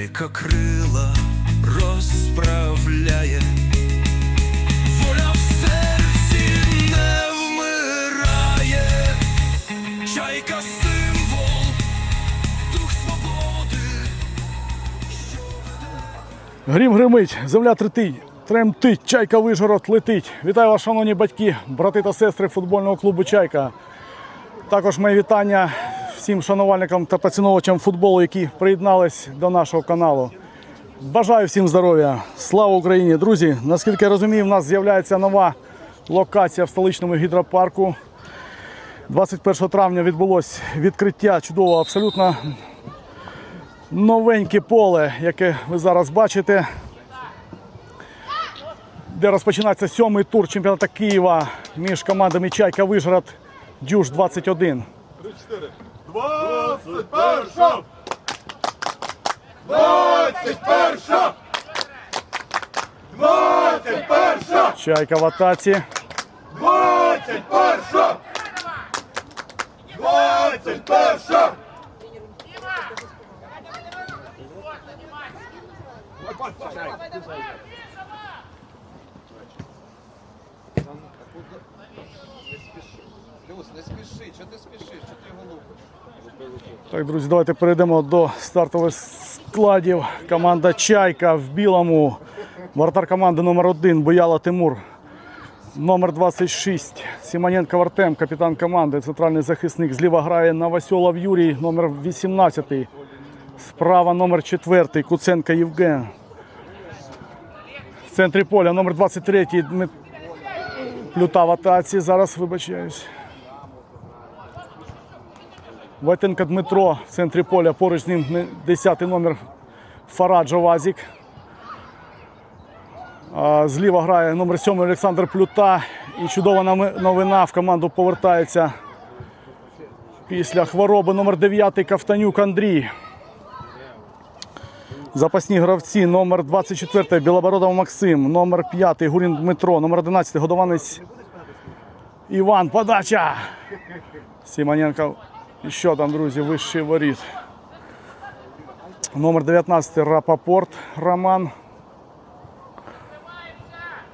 чайка крила розправляє, воля в серці не вмирає, чайка символ, дух свободи. Грім гримить, земля третить, тремтить, чайка Вижгород летить. Вітаю вас, шановні батьки, брати та сестри футбольного клубу Чайка. Також мої вітання всім шанувальникам та поціновувачам футболу, які приєднались до нашого каналу. Бажаю всім здоров'я! Слава Україні! Друзі! Наскільки я розумію, в нас з'являється нова локація в столичному гідропарку. 21 травня відбулось відкриття чудового, абсолютно новеньке поле, яке ви зараз бачите, де розпочинається сьомий тур чемпіонату Києва між командами Чайка Вижгород Дюш 21. 21! 21! 21! Чайка в атаці. 21! 21! Люс, не спіши, що ти спішиш, що ти його? Так, друзі, давайте перейдемо до стартових складів. Команда Чайка в білому. Вратар команди номер 1 Бояла Тимур. Номер 26 Сімоненко Артем, капітан команди, центральний захисник. Зліва грає Новосьолов Юрій, номер 18. Справа номер 4 Куценко Євген. В центрі поля номер 23 Дмит... Плюта в. Зараз вибачаюсь. Войтенко Дмитро в центрі поля. Поруч з ним 10 номер Фараджо Вазік. Зліва грає номер 7 Олександр Плюта. І чудова новина в команду повертається після хвороби номер 9 Кавтанюк Андрій. Запасні гравці номер 24 Білобородов Максим, номер 5 Гурін Дмитро, номер 11 Годованець Іван. Подача! Сімоненко. І що там, друзі, вищий воріт. Номер 19 Рапопорт Роман.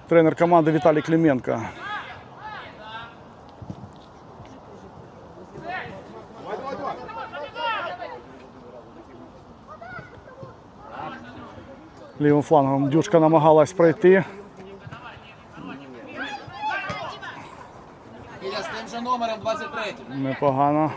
Тренер команди Віталій Клименко. Лівим флангом Дюшка намагалась пройти. Біля з тим же номером 23. Непогано.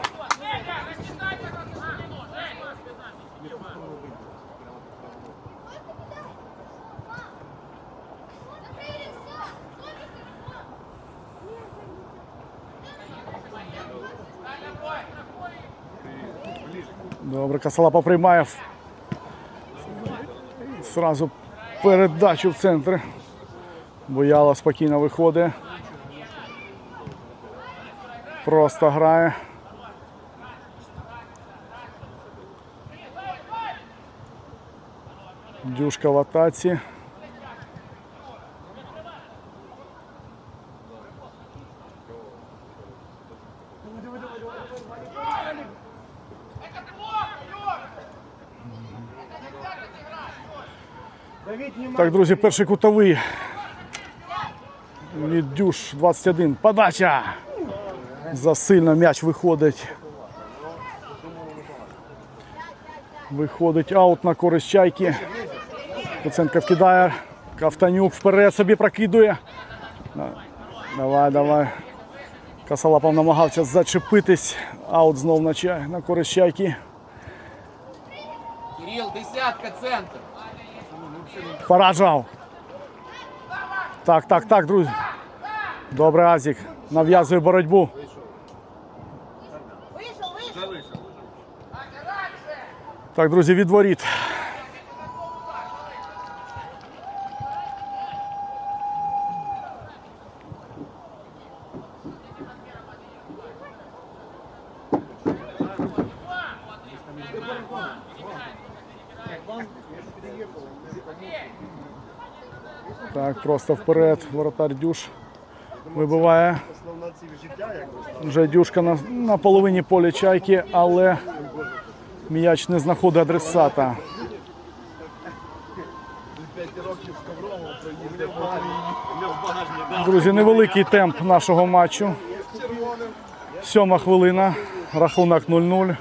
Добре, Касалапа приймає Сразу передачу в центр. Бояла спокійно виходить. Просто грає. Дюшка в атаці. Так, друзі, перший кутовий. Від Дюш 21. Подача. Засильно м'яч виходить. Виходить аут на користь чайки. Куценко вкидає. Кавтанюк вперед собі прокидує. Давай, давай. Касалапов намагався зачепитись. Аут знов на, чай, на користь чайки. Кирил, десятка, центр. Фараджав. Так, так, так, друзі. Добре, Азік. Нав'язує боротьбу. Вийшов, вийшов. Так, друзі, від воріт. Так, просто вперед. Воротар Дюш вибиває. Вже Дюшка на, на половині поля чайки, але м'яч не знаходить адресата. Друзі, невеликий темп нашого матчу. Сьома хвилина, рахунок 0-0.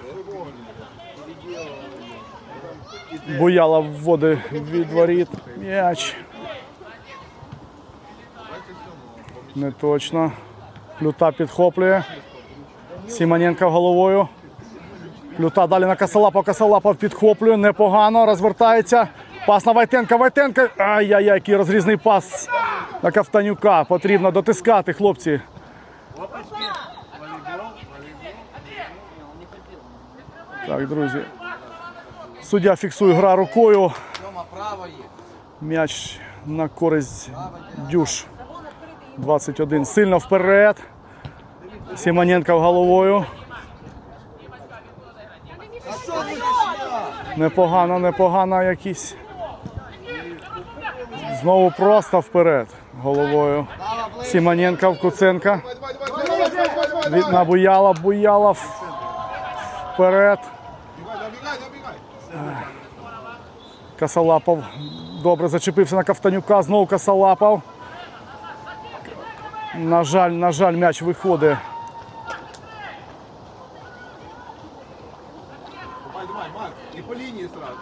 Буяла вводить від воріт. М'яч. Не точно. Плюта підхоплює. Сімоненко головою. Люта далі на Касалапа. Касалапов підхоплює. Непогано. Розвертається. Пас на Вайтенка. Вайтенка. Ай-яй-яй, який розрізний пас на Ковтанюка. Потрібно дотискати, хлопці. Так, друзі. Суддя фіксує гра рукою. М'яч на користь Дюш. 21. Сильно вперед. Сімоненко головою. Непогано, непогано якісь. Знову просто вперед головою. Сімоненко в Куценка. Від на Буяла, Буяла вперед. Касалапов добре зачепився на Ковтанюка. Знову Касалапов. На жаль, на жаль, м'яч виходить. Давай, давай, Марк, и по линии сразу.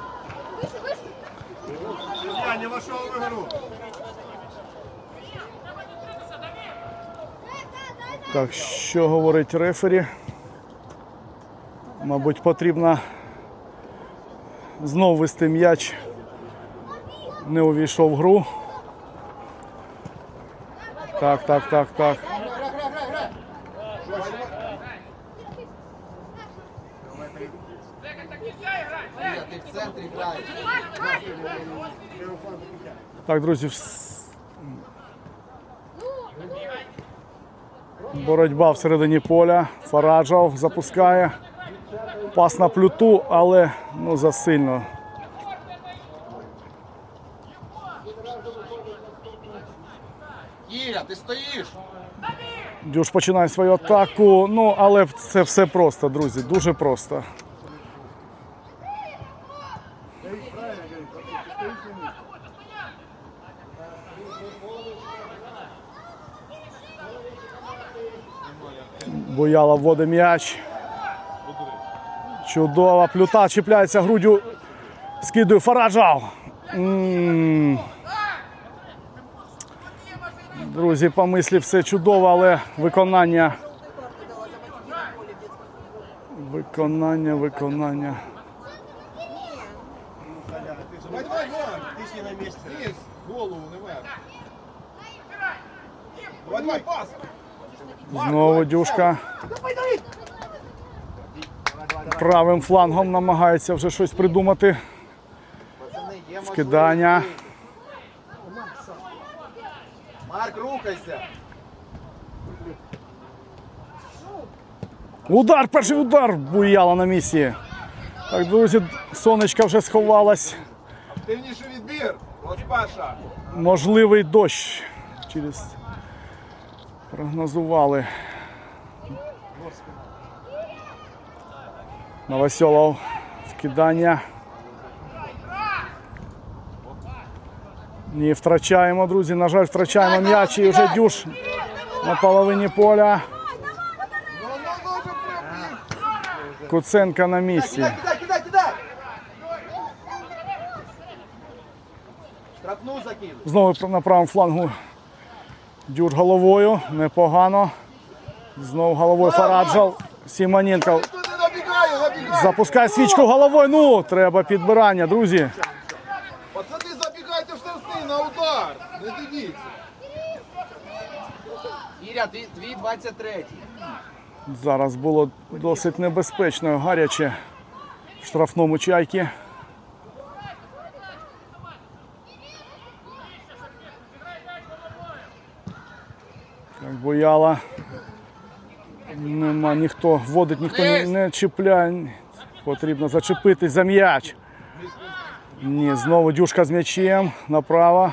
Я не вошел в игру. Так, що говорить рефері? Мабуть, потрібно знову вести м'яч. Не увійшов в гру. Так, так, так, так. Так, друзі. Боротьба всередині поля. Фараджов запускає. Пас на плюту, але ну, засильно. Дюш починає свою атаку. Ну, але це все просто, друзі. Дуже просто. Бояла вводить м'яч. Чудова плюта чіпляється грудю. Скидує Фараджав. М. Друзі, по мислі все чудово, але виконання. Виконання, виконання. Голову. Давай. Знову дюшка. Правим флангом намагається вже щось придумати. Вкидання. можливість. Марк, рухайся. Удар, перший удар буяла на місці. Так, друзі, сонечка вже сховалась. Активніший відбір. От Паша. Можливий дощ. Через прогнозували. Новосьолов. Вкидання. Ні, втрачаємо, друзі. На жаль, втрачаємо м'яч і вже дюш на половині поля. Куценка на місці. Кидай, кидай, кидай. Штрафну. Знову на правому флангу Дюр головою. Непогано. Знову головою Фараджал. Сімоненко. Запускай свічку головою. Ну, треба підбирання, друзі. Пацаны, забегайте в штрафные на удар. Не дивіться. Іря, ти твій 23. Зараз було досить небезпечно, гаряче в штрафному чайки. Так, бояла. Нема ніхто, вводить, ніхто не, не чіпляє. Потрібно зачепитись за м'яч. Ні, знову дюшка з м'ячем направо.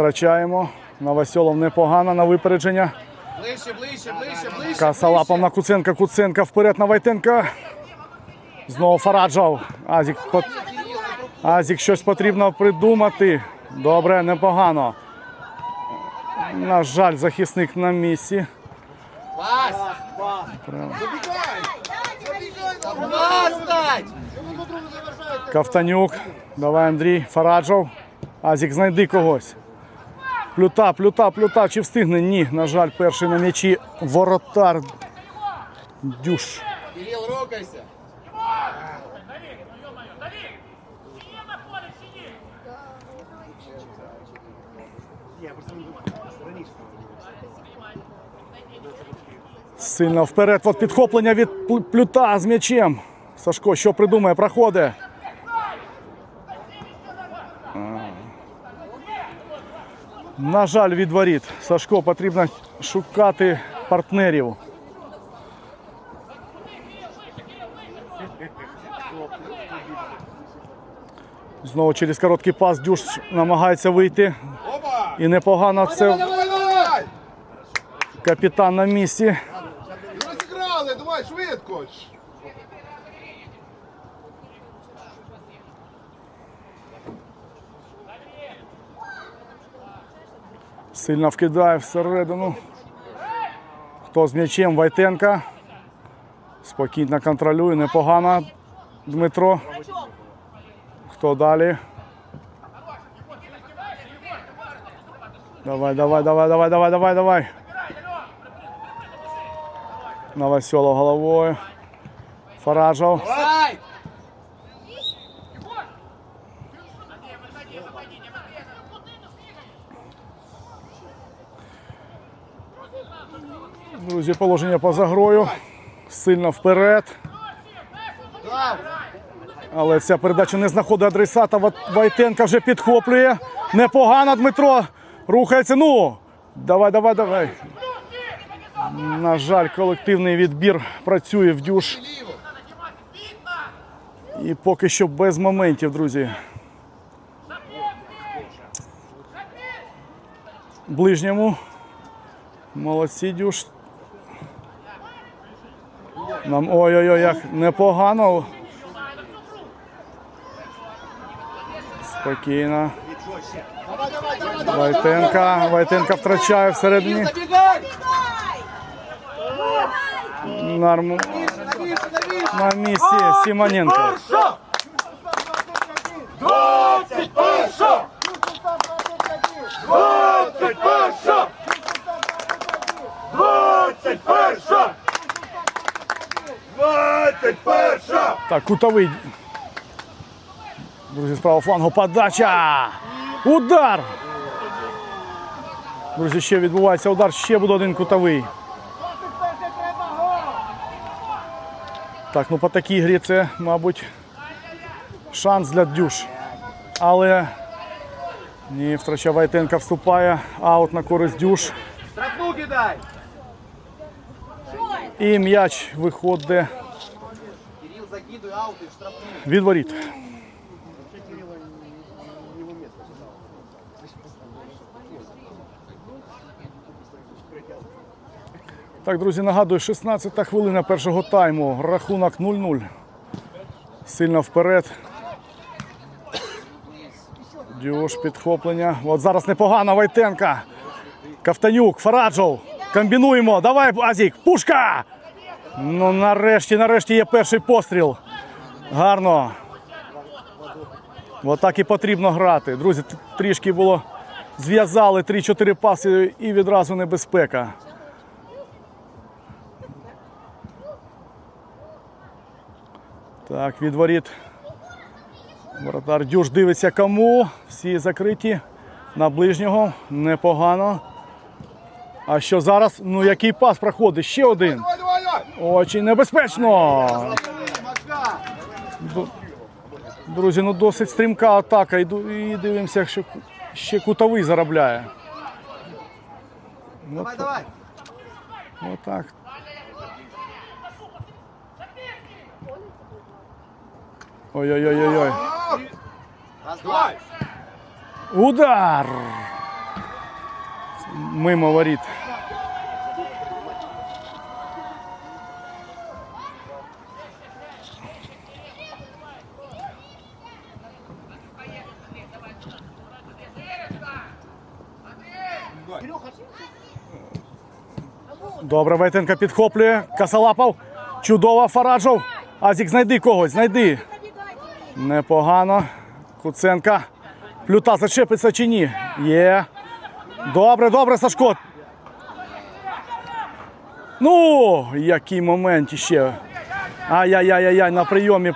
Втрачаємо. Новосьолов непогано на випередження. Ближче, ближче, ближче, ближче. Каса лапом на Куценка, Куценка вперед на Вайтенка. Знову Фараджав. Азік, пот- Азік щось потрібно придумати. Добре, непогано. На жаль, захисник на місці. Ковтанюк. Давай, Андрій. Фараджов. Азік, знайди когось. Плюта, плюта, плюта. Чи встигне? Ні. На жаль, перший на м'ячі. Воротар. Дюш. Кирил, рокайся. Сильно вперед. От підхоплення від Плю- плюта з м'ячем. Сашко, що придумає? Проходить. На жаль, від воріт. Сашко потрібно шукати партнерів. Знову через короткий пас Дюш намагається вийти. І непогано це капітан на місці. Розіграли, давай, швидко! Сильно вкидає всередину. Хто з м'ячем? Вайтенка. Спокійно контролює, непогано. Дмитро. Хто далі? Давай, давай, давай, давай, давай, давай, давай. Новоселов головою. Фаражов. Друзі, положення поза грою. Сильно вперед. Але ця передача не знаходить адресата. Ва- Вайтенка вже підхоплює. Непогано Дмитро. Рухається. Ну. Давай, давай, давай. На жаль, колективний відбір працює в дюш. І поки що без моментів, друзі. Ближньому. Молодці дюш. Нам ой-ой-ой, як непогано. Спокійно. Вайтенка. Вайтенка втрачає всередині. Норму. На місці Сімоненко. Так, кутовий. Друзі, з правого флангу подача. Удар. Друзі, ще відбувається удар, ще буде один кутовий. Так, ну по такій грі це, мабуть, шанс для дюш. Але ні, втрачає Вайтенка вступає. Аут на користь дюш. І м'яч виходить Кирил, закидуй аут і в штрафну. Від воріт. Так, друзі, нагадую, 16 хвилина першого тайму. Рахунок 0-0. Сильно вперед. Дюш, підхоплення. От зараз непогано Вайтенка. Ковтанюк, Фараджов. Комбінуємо. Давай, Азік, пушка! Ну, нарешті, нарешті є перший постріл. Гарно. Отак і потрібно грати. Друзі, трішки було зв'язали 3-4 паси і відразу небезпека. Так, відворіт. воріт. Дюш дивиться кому. Всі закриті. На ближнього. Непогано. А що зараз? Ну який пас проходить? Ще один. Очень небезпечно. Друзі, ну досить стрімка атака. І, дивимося, що ще кутовий заробляє. Давай, давай! Отак. Ой-ой-ой-ой. Давай! Удар! Мимо воріт. Добре, Войтенко підхоплює. Касалапов. Чудово, Фараджов. Азік, знайди когось, знайди. Непогано. Куценка. Плюта зачепиться чи ні? Є. Добре, добре, Сашко. Ну, який момент ще. Ай-яй-яй-яй, на прийомі.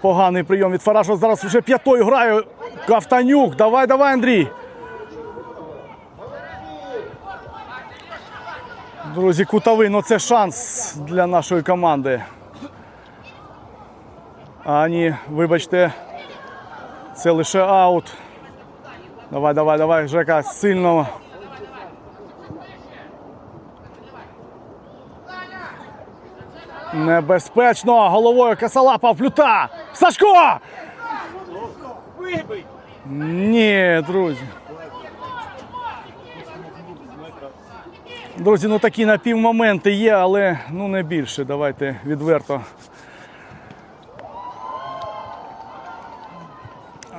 Поганий прийом від Фараджова. Зараз вже п'ятою грає Кавтанюк. Давай, давай, Андрій. Друзі, кутовий, ну це шанс для нашої команди. А ні, вибачте, це лише аут. Давай, давай, давай, Жека, сильно. Небезпечно. Головою Касалапа плюта. Сашко! Ні, друзі. Друзі, ну такі напівмоменти є, але ну не більше. Давайте відверто.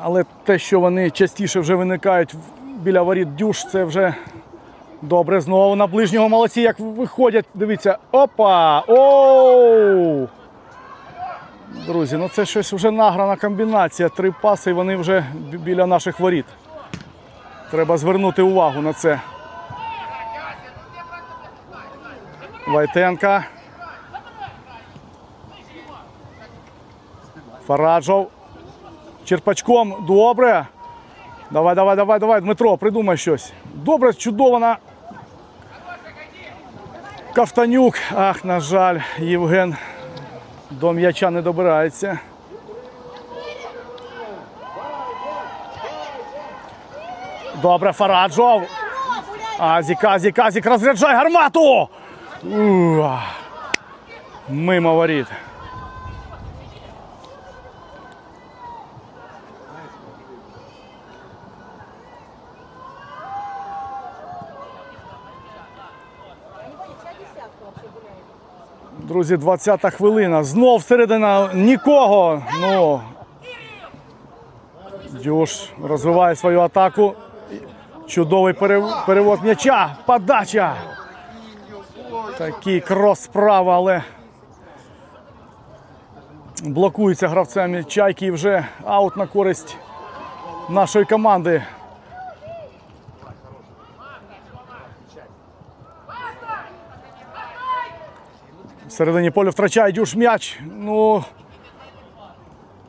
Але те, що вони частіше вже виникають біля воріт дюш, це вже добре. Знову на ближнього молодці, як виходять. Дивіться. Опа! Оу! Друзі, ну це щось вже награна комбінація. Три паси, і вони вже біля наших воріт. Треба звернути увагу на це. Вайтенка. Фараджов. Черпачком. Добре. Давай, давай, давай, давай, Дмитро, придумай щось. Добре, чудово Кафтанюк. Ах, на жаль, Євген до м'яча не добирається. Добре, Фараджов. Азік, Азік, Азік, розряджай гармату! Уа. Мимо воріт. Друзі, 20-та хвилина. Знов середина нікого. Ну, Дюш розвиває свою атаку. Чудовий перев- перевод м'яча. Подача. Такий крос справа, але блокується гравцями чайки і вже аут на користь нашої команди. В середині поля втрачає дюш м'яч. Ну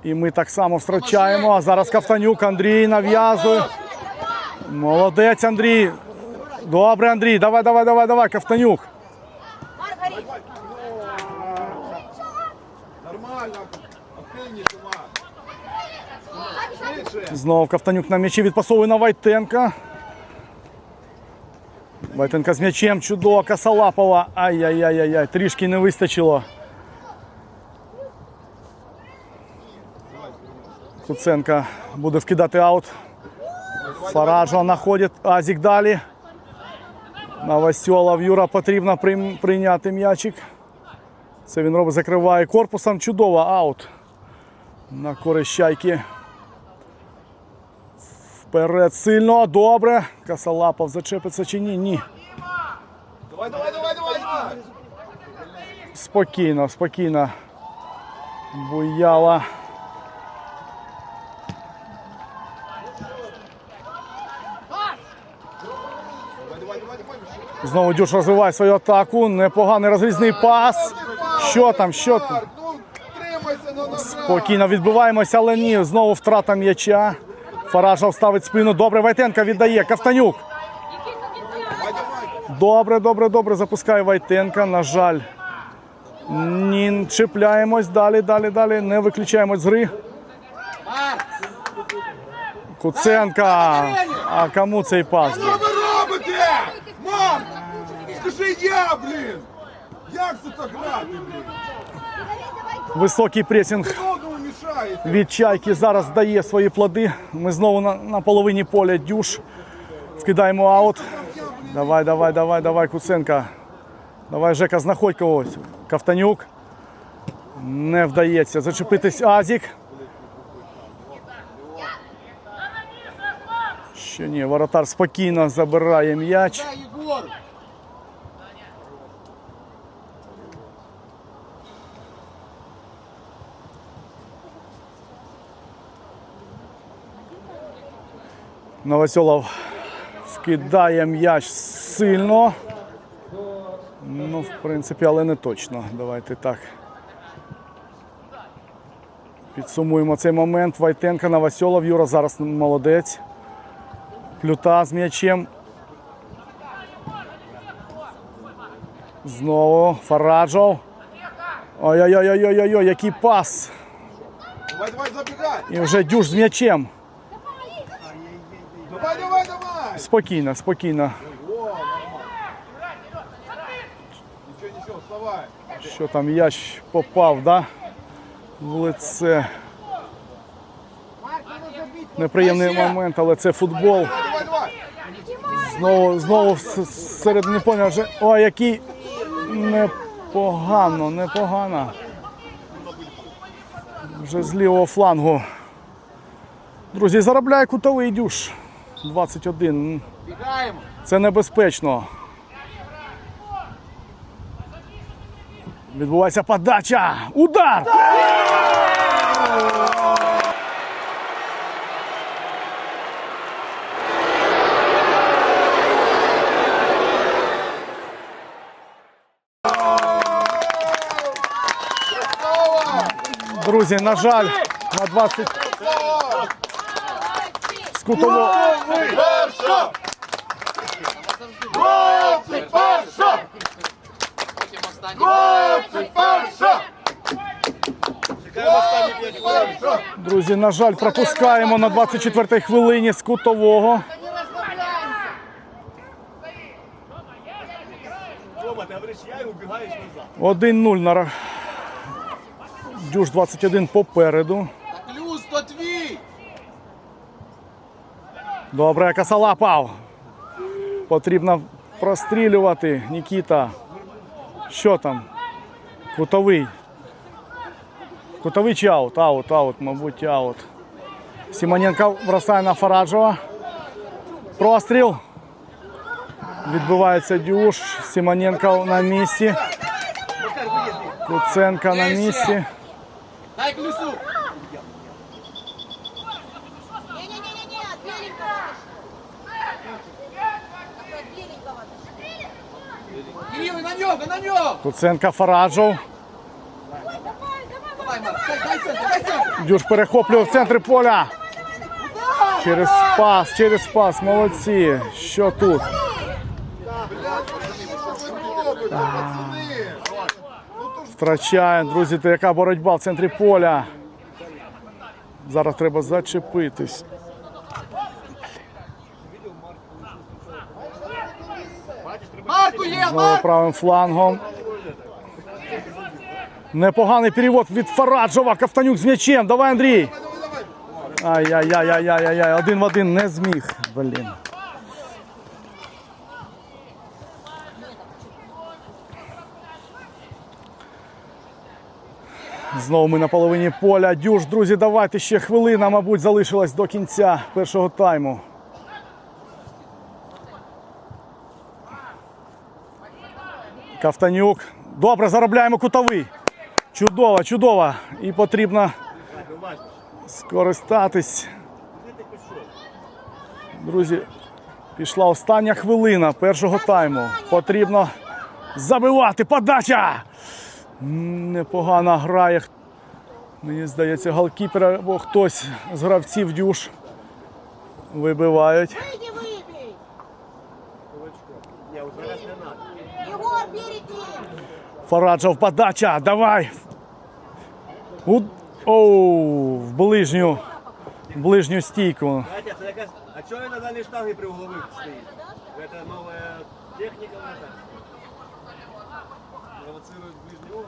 і ми так само втрачаємо. А зараз Кафтанюк Андрій нав'язує. Молодець, Андрій. Добре, Андрій. Давай, давай, давай, давай, Кафтанюк. Знову Кафтанюк на м'ячі відпасовує на Вайтенка. Вайтенка з м'ячем. Чудово, Касалапова. Ай-яй-яй-яй, трішки не вистачило. Куценка буде вкидати аут. Фараджа знаходить Азік далі. Новосьолов Юра потрібно прийняти м'ячик. Це він робить, закриває корпусом. Чудово, аут. На користь Чайки. Вперед сильно, добре. Касалапов зачепиться чи ні? Ні. Давай, давай, давай, давай! Спокійно, спокійно. Буяла. Знову Дюш розвиває свою атаку. Непоганий розрізний пас. Що там? Що там? Ну, Спокійно відбиваємося, але ні. Знову втрата м'яча. Фаражов ставить спину. Добре, Вайтенка віддає. Кафтанюк. Добре, добре, добре. Запускає Вайтенка. На жаль. Ні, чіпляємось далі, далі, далі. Не виключаємось з гри. Куценка. А кому цей пас? Що ви робите? Мам! Скажи я, блін! Як це так грати. Високий пресінг від чайки зараз дає свої плоди. Ми знову на, на половині поля дюш. Вкидаємо аут. Давай, давай, давай, давай, Куценка. Давай, Жека, знаходь когось. Кафтанюк. Не вдається. Зачепитись Азік. Ще ні, воротар спокійно забирає м'яч. Новосьолов вкидає м'яч сильно. Ну, в принципі, але не точно. Давайте так. Підсумуємо цей момент. Вайтенка, Новосьолов. Юра зараз молодець. Плюта з м'ячем. Знову Фараджов. Ой-ой-ой-ой-ой, який пас. І вже дюж з м'ячем. Давай, давай, давай! Спокійно, спокійно. Що там м'яч попав, да? В лице. Неприємний момент, але це футбол. Знову, знову в с- середині поля вже. Ой, який непогано, непогано. Вже з лівого флангу. Друзі, заробляє кутовий дюш. 21. Бігаємо! Це небезпечно. Відбувається подача. Удар! Друзі, на жаль, на 20 з кутового. Перша! Хлопці, перша! Потім перша! Друзі, на жаль, пропускаємо на 24-й хвилині з кутового. Назад. 1-0 на Дюш 21 попереду. Та плюс то твій! Добре, косолапав. Потрібно прострілювати. Нікіта. Що там? Кутовий. Кутовий чи аут? Аут, аут, мабуть, аут. Сімоненко бросає на Фараджова. Простріл. Відбивається дюш. Сімоненко на місці. Куценко на місці. Дай плюсу! Не-не-не-не, от беленького. От беленького. Кирил, на нього, на нього! Куценко Фараджов. Давай, Марк, дай, дай центр, дай центр! Дюш перехоплює в центрі поля. Через пас, через пас. Молодці. Що тут? Пацани! Втрачає. Друзі, то яка боротьба в центрі поля. Зараз треба зачепитись. Марку є, Знову правим флангом. Непоганий перевод від Фараджова. Кафтанюк з м'ячем. Давай, Андрій. Ай-яй-яй-яй-яй-яй. Один в один не зміг. Блін. Знову ми на половині поля. Дюш, друзі, давайте ще хвилина, мабуть, залишилась до кінця першого тайму. Кафтанюк. Добре, заробляємо кутовий. Чудово, чудово. І потрібно скористатись. Друзі, пішла остання хвилина першого тайму. Потрібно забивати. Подача! М, Непогано грає Мені здається, голкіпер або хтось з гравців дюш вибивають. Выйди, выбей. Ні, от зараз не треба. Егор, перед ним. Фараджов подача, давай. У... Оу, в ближню, в ближню стійку. А чого він на дальній штанги при углових стоїть? Це нова техніка, так. Провоцирует угол.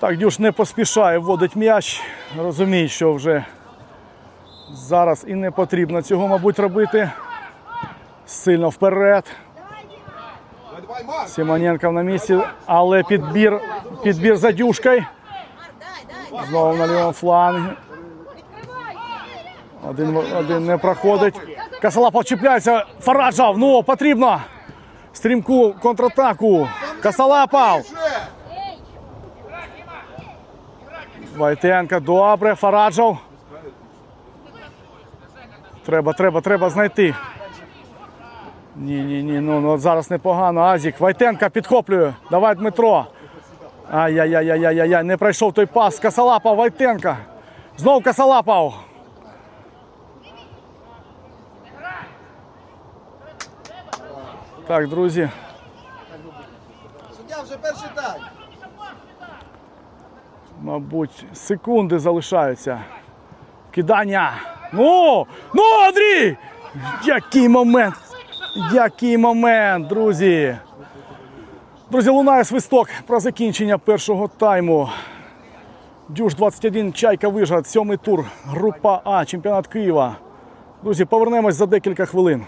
Так, Дюш не поспішає, вводить м'яч. Розуміє, що вже зараз і не потрібно цього, мабуть, робити. Сильно вперед. Симоненко на місці, але підбір, підбір за дюшкою. Знову на лівому флангі. Один, один не проходить. Касалапов чіпляється. Фараджав. Ну, потрібно. Стрімку контратаку. Касалапов. Же! Войтенко, добре. Фараджав. Треба, треба, треба знайти. Ні, ні, ні. Ну, ну зараз непогано. Азік. Войтенко підхоплює. Давай, Дмитро. Ай-яй-яй-яй-яй-яй. Не пройшов той пас. Касалапов, Войтенко. Знов Касалапов. Так, друзі. Суддя вже перший тайм. Мабуть, секунди залишаються. Кидання. Ну! Ну, Андрій! Який момент! Який момент, друзі! Друзі, лунає свисток про закінчення першого тайму. Дюш 21, Чайка Вижгород, сьомий тур, група А, чемпіонат Києва. Друзі, повернемось за декілька хвилин.